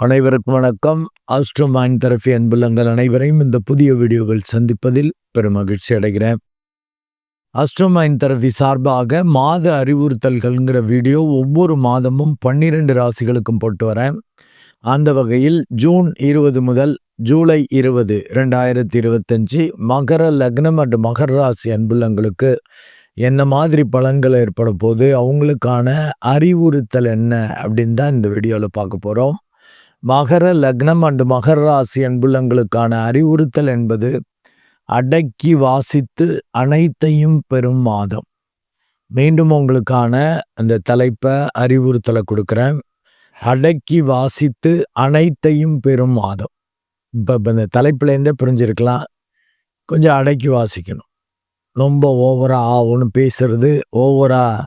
அனைவருக்கும் வணக்கம். Astro mind therapy அன்புள்ளங்கள் அனைவரையும் இந்த புதிய வீடியோவில் சந்திப்பதில் பெரும் மகிழ்ச்சி அடைகிறேன். ஆஸ்ட்ரோ மைண்ட் தெரபி சார்பாக மாத அறிவுறுத்தல்கள்ங்கிற வீடியோ ஒவ்வொரு மாதமும் பன்னிரெண்டு ராசிகளுக்கும் போட்டு வரேன். அந்த வகையில் ஜூன் இருபது முதல் ஜூலை இருபது ரெண்டாயிரத்தி இருபத்தஞ்சி மகர லக்னம் மற்றும் மகர ராசி அன்புள்ளங்களுக்கு என்ன மாதிரி பலன்கள் ஏற்பட போது அவங்களுக்கான அறிவுறுத்தல் என்ன அப்படின்னு தான் இந்த வீடியோவில் பார்க்க போகிறோம் மகர லக்னம் அண்டு மகர ராசி அன்புள்ளங்களுக்கான அறிவுறுத்தல் என்பது அடக்கி வாசித்து அனைத்தையும் பெறும் மாதம். மீண்டும் உங்களுக்கான அந்த தலைப்பை அறிவுறுத்தலை கொடுக்குறேன். அடக்கி வாசித்து அனைத்தையும் பெறும் மாதம். இப்போ இப்போ இந்த தலைப்புலேருந்தே புரிஞ்சிருக்கலாம். கொஞ்சம் அடக்கி வாசிக்கணும். ரொம்ப ஓவராக ஆகும்னு பேசுறது ஓவராக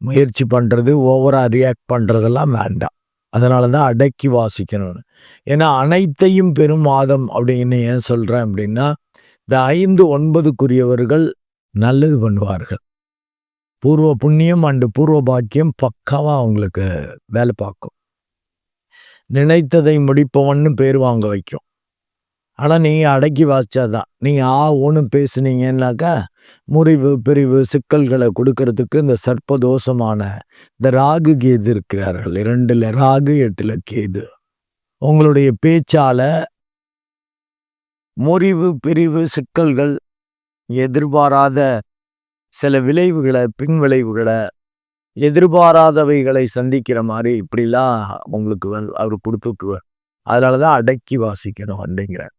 முயற்சி பண்ணுறது ஓவராக ரியாக்ட் பண்ணுறதெல்லாம் வேண்டாம். அதனால தான் அடக்கி வாசிக்கணும்னு ஏன்னா அனைத்தையும் பெரும் மாதம் அப்படின்னு ஏன் சொல்கிறேன் அப்படின்னா இந்த ஐந்து ஒன்பதுக்குரியவர்கள் நல்லது பண்ணுவார்கள். பூர்வ புண்ணியம் அண்டு பூர்வ பாக்கியம் பக்காவாக அவங்களுக்கு வேலை பார்க்கும். நினைத்ததை முடிப்பவன்னு பேர் வாங்க வைக்கும். ஆனால் நீங்கள் அடக்கி வாச்சாதான் நீங்கள் ஆ ஒன்று பேசுனீங்கன்னாக்கா முறிவு பிரிவு சிக்கல்களை கொடுக்கறதுக்கு இந்த சர்ப்பதோஷமான இந்த ராகு கேது இருக்கிறார்கள். இரண்டுல ராகு எட்டுல கேது. உங்களுடைய பேச்சால முறிவு பிரிவு சிக்கல்கள் எதிர்பாராத சில விளைவுகளை பின் விளைவுகளை எதிர்பாராதவைகளை சந்திக்கிற மாதிரி இப்படிலாம் உங்களுக்கு அவர் கொடுத்துட்டுருவார் அதனால தான் அடக்கி வாசிக்கணும் அப்படிங்கிறார்.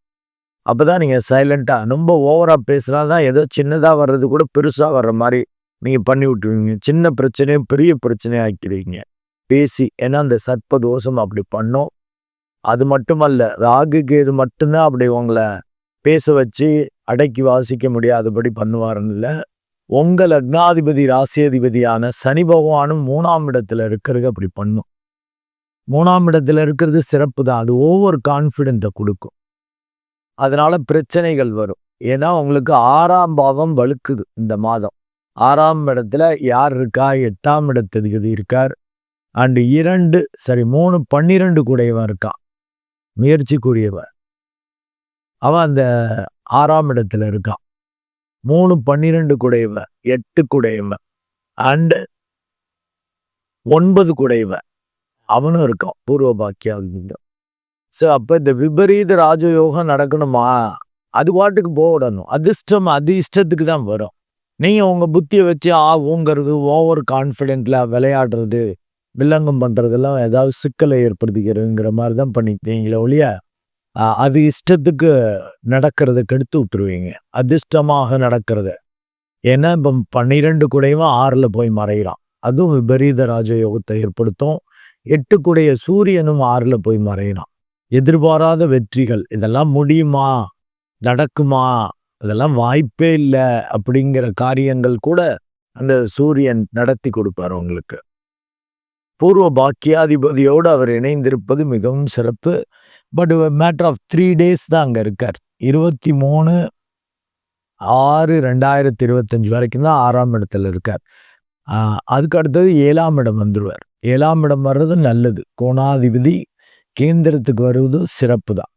அப்போ தான் நீங்கள் சைலண்ட்டாக ரொம்ப ஓவராக பேசினா தான் ஏதோ சின்னதாக வர்றது கூட பெருசாக வர்ற மாதிரி நீங்கள் பண்ணி விட்டுருவீங்க. சின்ன பிரச்சனையும் பெரிய பிரச்சனையும் ஆக்கிடுவீங்க. பேசி ஏன்னா அந்த சர்ப்ப தோஷம் அப்படி பண்ணோம். அது மட்டுமல்ல ராகு கேது மட்டும்தான் அப்படி உங்களை பேச வச்சு அடக்கி வாசிக்க முடியாதபடி பண்ணுவாருன்னு இல்லை. உங்கள் லக்னாதிபதி ராசியதிபதியான சனி பகவானும் மூணாம் இடத்துல இருக்கிறது அப்படி பண்ணும். மூணாம் இடத்துல இருக்கிறது சிறப்பு தான் அது ஓவர் கான்ஃபிடென்ட்டை கொடுக்கும். அதனால பிரச்சனைகள் வரும். ஏன்னா உங்களுக்கு ஆறாம் பாவம் வலுக்குது இந்த மாதம். ஆறாம் இடத்துல யார் இருக்கா? எட்டாம் இடத்துக்கு இருக்கார். அண்டு இரண்டு சரி மூணு பன்னிரெண்டு கூடையவன் இருக்கான். முயற்சிக்குரியவன் அவன் அந்த ஆறாம் இடத்துல இருக்கான். மூணு பன்னிரெண்டு குடையவன் எட்டு குடையவன் அண்டு ஒன்பது குடையவன். அவனும் இருக்கான். பூர்வ பாக்கியம் ஸோ அப்போ இந்த விபரீத ராஜயோகம் நடக்கணுமா? அது பாட்டுக்கு போடணும். அதிர்ஷ்டம் அது இஷ்டத்துக்கு தான் வரும். நீங்கள் உங்கள் புத்தியை வச்சு ஆ ஓவர் கான்ஃபிடென்ட்டில் விளையாடுறது வில்லங்கம் பண்ணுறதெல்லாம் ஏதாவது சிக்கலை ஏற்படுத்திக்கிறதுங்கிற மாதிரி தான் பண்ணிக்கிட்டீங்களே ஒழிய அது இஷ்டத்துக்கு நடக்கிறத கெடுத்து விட்டுருவீங்க. அதிர்ஷ்டமாக நடக்கிறது. ஏன்னா இப்போ பன்னிரெண்டு கூடையும் ஆறில் போய் மறையிறான். அதுவும் விபரீத ராஜயோகத்தை ஏற்படுத்தும். எட்டு குடைய சூரியனும் ஆறில் போய் மறையிறான். எதிர்பாராத வெற்றிகள். இதெல்லாம் முடியுமா? நடக்குமா? இதெல்லாம் வாய்ப்பே இல்லை. அப்படிங்கிற காரியங்கள் கூட அந்த சூரியன் நடத்தி கொடுப்பார் உங்களுக்கு. பூர்வ பாக்கியாதிபதியோடு அவர் இணைந்திருப்பது மிகவும் சிறப்பு. But matter of three days தான் அங்கே இருக்கார். இருபத்தி மூணு ஆறு ரெண்டாயிரத்தி இருபத்தஞ்சி வரைக்கும் தான் ஆறாம் இடத்துல இருக்கார். அதுக்கு அடுத்தது ஏழாம் இடம் வந்துடுவார் ஏழாம் இடம் வர்றது நல்லது. கோணாதிபதி கேந்திரத்துக்கு வருவதும் சிறப்பு தான்.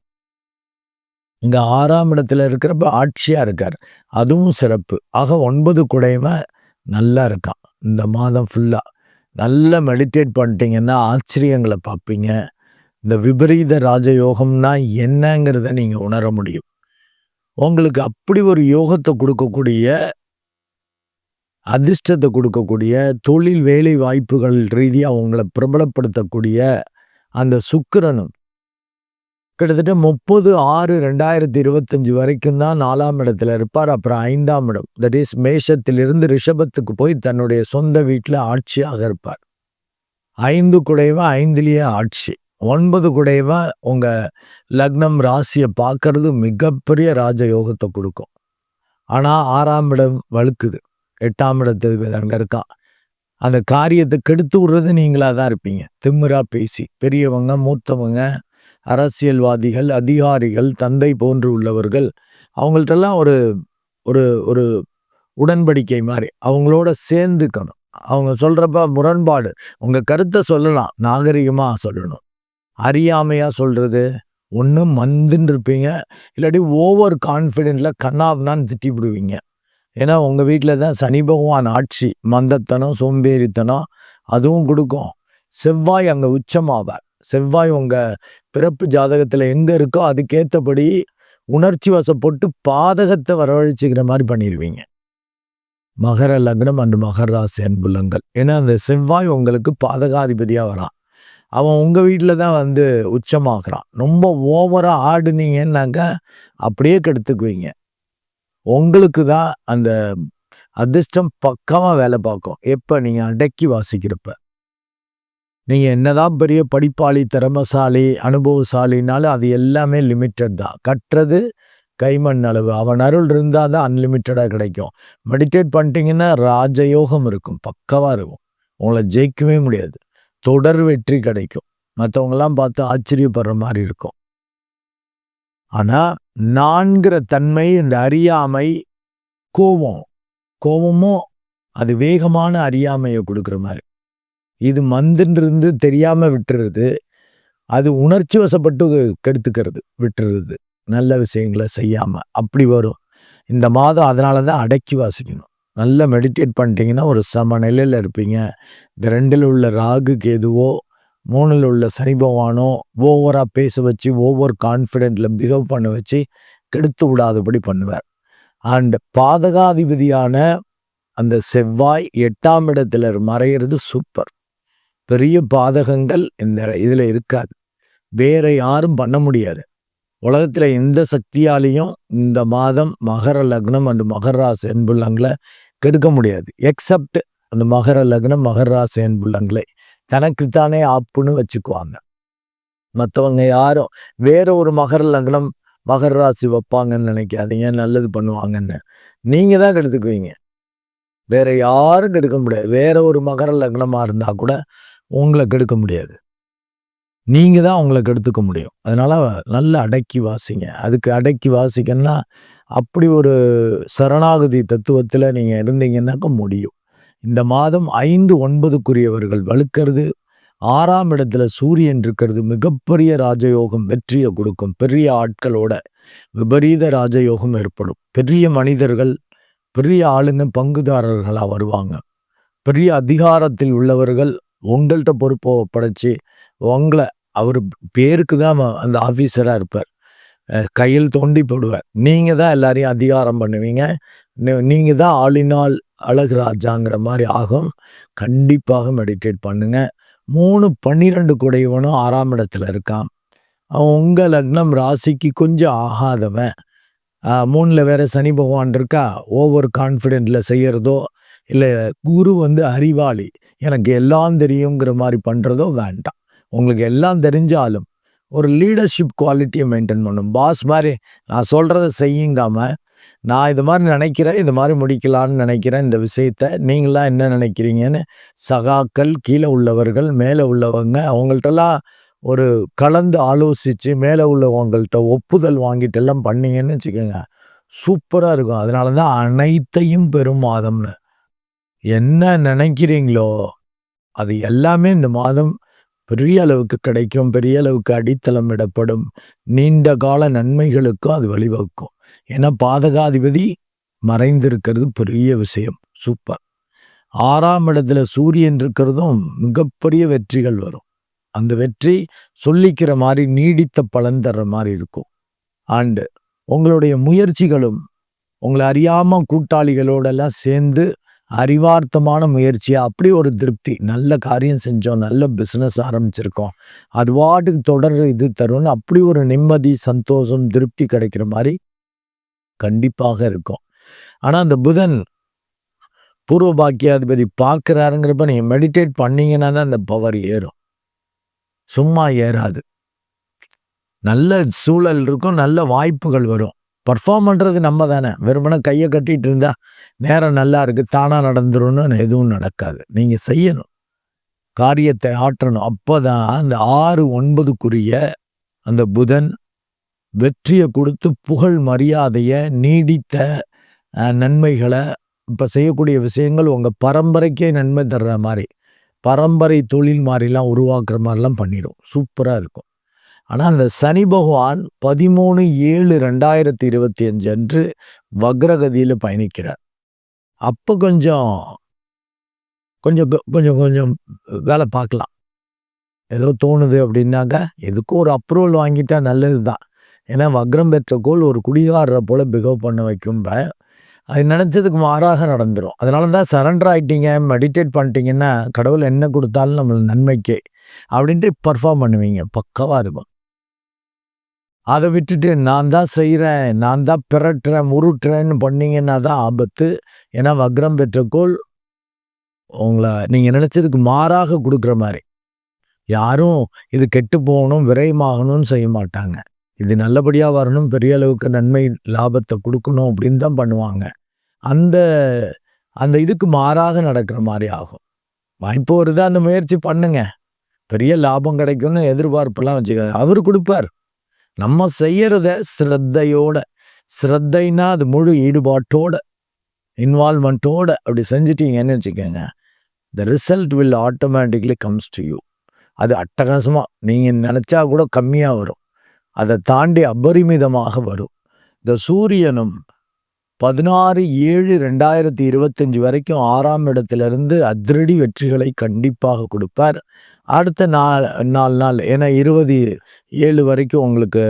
இங்கே ஆறாம் இடத்துல இருக்கிறப்ப ஆட்சியாக இருக்கார். அதுவும் சிறப்பு. ஆக ஒன்பது குடையுமே நல்லா இருக்கான். இந்த மாதம் ஃபுல்லாக நல்லா மெடிடேட் பண்ணிட்டீங்கன்னா ஆச்சரியங்களை பார்ப்பீங்க. இந்த விபரீத ராஜயோகம்னா என்னங்கிறத நீங்கள் உணர முடியும். உங்களுக்கு அப்படி ஒரு யோகத்தை கொடுக்கக்கூடிய அதிர்ஷ்டத்தை கொடுக்கக்கூடிய தொழில் வேலை வாய்ப்புகள் ரீதியாக உங்களை பிரபலப்படுத்தக்கூடிய அந்த சுக்கிரனும். கிட்டத்தட்ட முப்பது ஆறு ரெண்டாயிரத்தி இருபத்தஞ்சு வரைக்கும் தான் நாலாம் இடத்துல இருப்பார். அப்புறம் ஐந்தாம் இடம் தட் இஸ் மேஷத்திலிருந்து ரிஷபத்துக்கு போய் தன்னுடைய சொந்த வீட்டில் ஆட்சியாக இருப்பார். ஐந்து குடைவா ஐந்துலேயே ஆட்சி. ஒன்பது குடைவா உங்கள் லக்னம் ராசியை பார்க்கறது மிகப்பெரிய ராஜயோகத்தை கொடுக்கும். ஆனால் ஆறாம் இடம் வழுக்குது. எட்டாம் இடத்துக்கு அங்கே இருக்கான் அந்த காரியத்தை கெடுத்து விடுறது நீங்களாக தான் இருப்பீங்க. திம்மிரா பேசி பெரியவங்க மூத்தவங்க அரசியல்வாதிகள் அதிகாரிகள் தந்தை போன்று உள்ளவர்கள் அவங்கள்ட்டெல்லாம் ஒரு ஒரு ஒரு உடன்படிக்கை மாதிரி அவங்களோட சேர்ந்துக்கணும். அவங்க சொல்கிறப்ப முரண்பாடு உங்கள் கருத்தை சொல்லலாம் நாகரிகமாக சொல்லணும். அறியாமையாக சொல்கிறது ஒன்று மந்துன்னு இருப்பீங்க இல்லாட்டி ஓவர் கான்ஃபிடென்ட்டில் கண்ணாப்னான்னு திட்டி விடுவீங்க ஏன்னா உங்கள் வீட்டில் தான் சனி பகவான் ஆட்சி மந்தத்தனம் சோம்பேறித்தனம் அதுவும் கொடுக்கும். செவ்வாய் அங்கே உச்சமாவார். செவ்வாய் உங்கள் பிறப்பு ஜாதகத்தில் எங்கே இருக்கோ அதுக்கேற்றபடி உணர்ச்சி வசப்பட்டு பாதகத்தை வரவழைச்சிக்கிற மாதிரி பண்ணிடுவீங்க மகர லக்னம் அண்டு மகர ராசி அன்புலங்கள் ஏன்னா அந்த செவ்வாய் உங்களுக்கு பாதகாதிபதியாக வரான். அவன் உங்கள் வீட்டில் தான் வந்து உச்சமாகறான். ரொம்ப ஓவராக ஆடுனீங்கன்னாக்க அப்படியே கெடுத்துக்குவீங்க. உங்களுக்கு தான் அந்த அதிர்ஷ்டம் பக்கமாக வேலை பார்க்கும். எப்போ நீங்கள் அடக்கி வாசிக்கிறப்ப. நீங்கள் என்னதான் பெரிய படிப்பாளி திறமசாலி அனுபவசாலினாலும் அது எல்லாமே லிமிட்டட் தான். கட்டுறது கைமண் அளவு. அவன் அருள் இருந்தால் தான் அன்லிமிட்டடாக கிடைக்கும். மெடிடேட் பண்ணிட்டீங்கன்னா ராஜயோகம் இருக்கும். பக்கவாக இருக்கும். உங்களை ஜெயிக்கவே முடியாது. தொடர் வெற்றி கிடைக்கும். மற்றவங்களாம் பார்த்து ஆச்சரியப்படுற மாதிரி இருக்கும். ஆனால் நான்கிற தன்மை இந்த அறியாமை கோபம். கோபமும் அது வேகமான அறியாமையை கொடுக்குற மாதிரி. இது மந்துன்றிருந்து தெரியாமல் விட்டுறது அது உணர்ச்சி வசப்பட்டு கெடுத்துக்கிறது விட்டுறது. நல்ல விஷயங்களை செய்யாமல் அப்படி வரும். இந்த மாதம் அதனால தான் அடக்கி வாசிக்கணும். நல்லா மெடிடேட் பண்ணிட்டீங்கன்னா ஒரு சம நிலையில் இருப்பீங்க. இந்த ரெண்டில் உள்ள ராகு கேதுவோ மூணில் உள்ள சனிபவானோ ஓவராக பேச வச்சு ஓவர் கான்ஃபிடென்ட்டில் பிஹேவ் பண்ண வச்சு கெடுத்து விடாதபடி பண்ணுவார். அண்ட் பாதகாதிபதியான அந்த செவ்வாய் எட்டாம் இடத்துல மறையிறது சூப்பர் பெரிய பாதகங்கள் இந்த இதில் இருக்காது. வேற யாரும் பண்ண முடியாது. உலகத்தில் எந்த சக்தியாலையும் இந்த மாதம் மகர லக்னம் அண்ட் மகர ராசி என்புள்ளங்களை கெடுக்க முடியாது. எக்ஸப்ட் அந்த மகர லக்னம் மகர ராசி என்புள்ளங்களை. தனக்குத்தானே ஆப்புன்னு வச்சுக்குவாங்க. மற்றவங்க யாரும் வேற ஒரு மகர லக்னம் மகர ராசி வைப்பாங்கன்னு நினைக்காதீங்க நல்லது பண்ணுவாங்கன்னு. நீங்கள் தான் கெடுத்துக்குவீங்க. வேற யாரும் கெடுக்க முடியாது. வேற ஒரு மகர லக்னமாக இருந்தால் கூட உங்களை கெடுக்க முடியாது. நீங்கள் தான் உங்களை கெடுத்துக்க முடியும். அதனால் நல்லா அடக்கி வாசிங்க. அதுக்கு அடக்கி வாசிக்கன்னா அப்படி ஒரு சரணாகதி தத்துவத்தில் நீங்கள் இருந்தீங்கன்னாக்க முடியும். இந்த மாதம் ஐந்து ஒன்பதுக்குரியவர்கள் வலுக்கிறது. ஆறாம் இடத்துல சூரியன் இருக்கிறது. மிகப்பெரிய ராஜயோகம் வெற்றியை கொடுக்கும். பெரிய ஆட்களோட விபரீத ராஜயோகம் ஏற்படும். பெரிய மனிதர்கள் பெரிய ஆளுங்க பங்குதாரர்களாக வருவாங்க. பெரிய அதிகாரத்தில் உள்ளவர்கள் உங்கள்கிட்ட பொறுப்பை ஒப்படைச்சி உங்களை அவர் பேருக்கு தான் அந்த ஆஃபீஸராக இருப்பார். கையில் தோண்டி போடுவார். நீங்கள் தான் எல்லாரையும் அதிகாரம் பண்ணுவீங்க. நீங்கள் தான் ஆளினால் அழகு ராஜாங்கிற மாதிரி ஆகும். கண்டிப்பாக மெடிடேட் பண்ணுங்க. மூணு பன்னிரெண்டு குடையவனும் ஆறாம் இடத்துல இருக்கான். அவன் உங்கள் லக்னம் ராசிக்கு கொஞ்சம் ஆகாதவன். மூணில் வேற சனி பகவான் இருக்கா? ஓவர் கான்ஃபிடென்ட்டில் செய்கிறதோ இல்லை குரு வந்து அறிவாளி எனக்கு எல்லாம் தெரியுங்கிற மாதிரி பண்ணுறதோ வேண்டாம். உங்களுக்கு எல்லாம் தெரிஞ்சாலும் ஒரு லீடர்ஷிப் குவாலிட்டியை மெயின்டைன் பண்ணும். பாஸ் மாதிரி நான் சொல்கிறத செய்யுங்காமல் நான் இது மாதிரி நினைக்கிறேன் இது மாதிரி முடிக்கலான்னு நினைக்கிறேன் இந்த விஷயத்த. நீங்களாம் என்ன நினைக்கிறீங்கன்னு சகாக்கள் கீழே உள்ளவர்கள் மேலே உள்ளவங்க அவங்கள்ட்டெல்லாம் ஒரு கலந்து ஆலோசித்து மேலே உள்ளவங்கள்ட்ட ஒப்புதல் வாங்கிட்டு எல்லாம் பண்ணீங்கன்னு வச்சுக்கோங்க. சூப்பராக இருக்கும். அதனால தான் அனைத்தையும் பெரும் மாதம்னு. என்ன நினைக்கிறீங்களோ அது எல்லாமே இந்த மாதம் பெரிய அளவுக்கு கிடைக்கும் பெரிய அளவுக்கு அடித்தளம் இடப்படும் நீண்ட கால நன்மைகளுக்கும் அது வழிவகுக்கும். ஏன்னா பாதகாதிபதி மறைந்திருக்கிறது பெரிய விஷயம். சூப்பர். ஆறாம் இடத்துல சூரியன் இருக்கிறதும் மிகப்பெரிய வெற்றிகள் வரும். அந்த வெற்றி சொல்லிக்கிற மாதிரி நீடித்த பலன் தர்ற மாதிரி இருக்கும். அண்டு உங்களுடைய முயற்சிகளும் உங்களை அறியாமல் கூட்டாளிகளோடெல்லாம் சேர்ந்து அறிவார்த்தமான முயற்சியாக அப்படி ஒரு திருப்தி. நல்ல காரியம் செஞ்சோம் நல்ல பிஸ்னஸ் ஆரம்பிச்சிருக்கோம். அது வாட்டுக்கு தொடர் இது தரும்னு அப்படி ஒரு நிம்மதி சந்தோஷம் திருப்தி கிடைக்கிற மாதிரி கண்டிப்பாக இருக்கும். ஆனால் அந்த புதன் பூர்வ பாக்கியாதிபதி பார்க்குறாருங்கிறப்ப நீங்கள் மெடிடேட் பண்ணீங்கன்னா தான் அந்த பவர் ஏறும். சும்மா ஏறாது. நல்ல சூழல் இருக்கும் நல்ல வாய்ப்புகள் வரும். பர்ஃபார்ம் பண்ணுறது நம்ம தானே. வெறுமனே கையை கட்டிகிட்டு இருந்தால் நேரம் நல்லா இருக்குது தானாக நடந்துரும்னு எதுவும் நடக்காது. நீங்கள் செய்யணும். காரியத்தை ஆற்றணும். அப்போ தான் அந்த ஆறு ஒன்பதுக்குரிய அந்த புதன் வெற்றியை கொடுத்து புகழ் மரியாதையை நீடித்த நன்மைகளை இப்போ செய்யக்கூடிய விஷயங்கள் உங்கள் பரம்பரைக்கே நன்மை தர்ற மாதிரி பரம்பரை தொழில் மாதிரிலாம் உருவாக்குற மாதிரிலாம் பண்ணிடும் சூப்பராக இருக்கும் ஆனால் அந்த சனி பகவான் 13/7/2025 அன்று வக்ரகதியில் பயணிக்கிறார். அப்போ கொஞ்சம் கொஞ்சம் கொஞ்சம் கொஞ்சம் வேலை பார்க்கலாம். ஏதோ தோணுது அப்படின்னாக்க, எதுக்கும் ஒரு அப்ரூவல் வாங்கிட்டா நல்லது தான். ஏன்னா வக்ரம் பெற்ற கோள் ஒரு குடிகாரரை போல் பிஹேவ் பண்ண வைக்கும்பேன். அது நினச்சதுக்கு மாறாக நடந்துடும் அதனால தான் சரண்டர் ஆகிட்டீங்க மெடிடேட் பண்ணிட்டீங்கன்னா, கடவுள் என்ன கொடுத்தாலும் நம்மளுக்கு நன்மைக்கே அப்படின்ட்டு பெர்ஃபார்ம் பண்ணுவீங்க. பக்கவாக இருக்கும். அதை விட்டுட்டு நான் தான் செய்கிறேன் நான் தான் பிறட்டுறேன் உருட்டுறேன்னு பண்ணீங்கன்னா தான் ஆபத்து. ஏன்னா வக்ரம் பெற்ற கோள் உங்களை நீங்கள் நினச்சதுக்கு மாறாக கொடுக்குற மாதிரி யாரும் இது கெட்டு போகணும், விரயமாகணும்னு செய்ய மாட்டாங்க. இது நல்லபடியாக வரணும், பெரிய அளவுக்கு நன்மை, லாபத்தை கொடுக்கணும் அப்படின்னு தான் பண்ணுவாங்க. அந்த அந்த இதுக்கு மாறாக நடக்கிற மாதிரி ஆகும். வாய்ப்பு வருது அந்த முயற்சி பண்ணுங்க. பெரிய லாபம் கிடைக்கும்னு எதிர்பார்ப்பெல்லாம் வச்சுக்காத. அவர் கொடுப்பார் நம்ம செய்யறத ஸ்ரத்தையோட சிரத்தைன்னா அது முழு ஈடுபாட்டோட, இன்வால்வ்மென்ட்டோட அப்படி செஞ்சுட்டீங்கன்னு வச்சுக்கோங்க the result will automatically comes to you. அது அட்டகாசமாக நீங்கள் நினச்சா கூட கம்மியாக வரும். அதை தாண்டி அபரிமிதமாக வரும். இந்த சூரியனும் 16/7/2025 வரைக்கும் ஆறாம் இடத்திலிருந்து அதிரடி வெற்றிகளை கண்டிப்பாக கொடுப்பார் அடுத்த நாள் நாலு நாள் ஏன்னா 27 வரைக்கும் உங்களுக்கு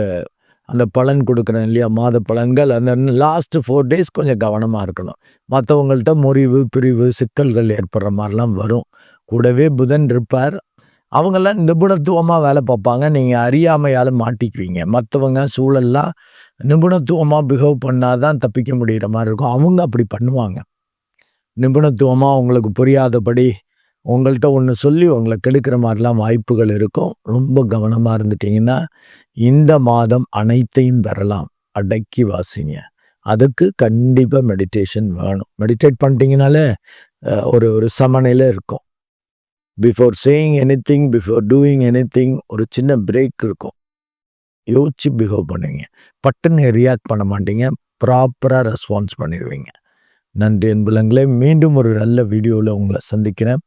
அந்த பலன் கொடுக்குறேன் இல்லையா? மாத பலன்கள். அந்த லாஸ்ட் ஃபோர் டேஸ் கொஞ்சம் கவனமாக இருக்கணும். மற்றவங்கள்ட்ட முறிவு, பிரிவு, சிக்கல்கள் ஏற்படுற மாதிரிலாம் வரும். கூடவே புதன் இருப்பார். அவங்கெல்லாம் நிபுணத்துவமாக வேலை பார்ப்பாங்க. நீங்கள் அறியாமையால் மாட்டிக்குவீங்க. மற்றவங்க சூழல்லாம் நிபுணத்துவமாக பிஹேவ் பண்ணால் தான் தப்பிக்க முடிகிற மாதிரி இருக்கும். அவங்க அப்படி பண்ணுவாங்க. நிபுணத்துவமாக உங்களுக்கு புரியாதபடி, உங்கள்கிட்ட ஒன்று சொல்லி உங்களை கெடுக்கிற மாதிரிலாம் வாய்ப்புகள் இருக்கும். ரொம்ப கவனமாக இருந்துட்டீங்கன்னா, இந்த மாதம் அனைத்தையும் பெறலாம். அடக்கி வாசிங்க. அதுக்கு கண்டிப்பாக மெடிடேஷன் வேணும். மெடிடேட் பண்ணிட்டீங்கனாலே, ஒரு ஒரு சமநிலை இருக்கும். Before saying anything, before doing anything ஒரு சின்ன பிரேக் இருக்கும். யோசிச்சு பிஹேவ் பண்ணுவீங்க. பட்டுன்னு ரியாக்ட் பண்ண மாட்டீங்க. ப்ராப்பராக ரெஸ்பான்ஸ் பண்ணிடுவீங்க நன்றி அன்புலங்களே. மீண்டும் ஒரு நல்ல வீடியோவில் உங்களை சந்திக்கிறேன்.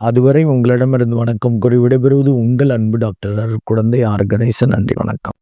அதுவரை உங்களிடமிருந்து வணக்கம் கூறி விடைபெறுவது உங்கள் அன்பு டாக்டர் குழந்தை ஆர். கணேசன். நன்றி, வணக்கம்.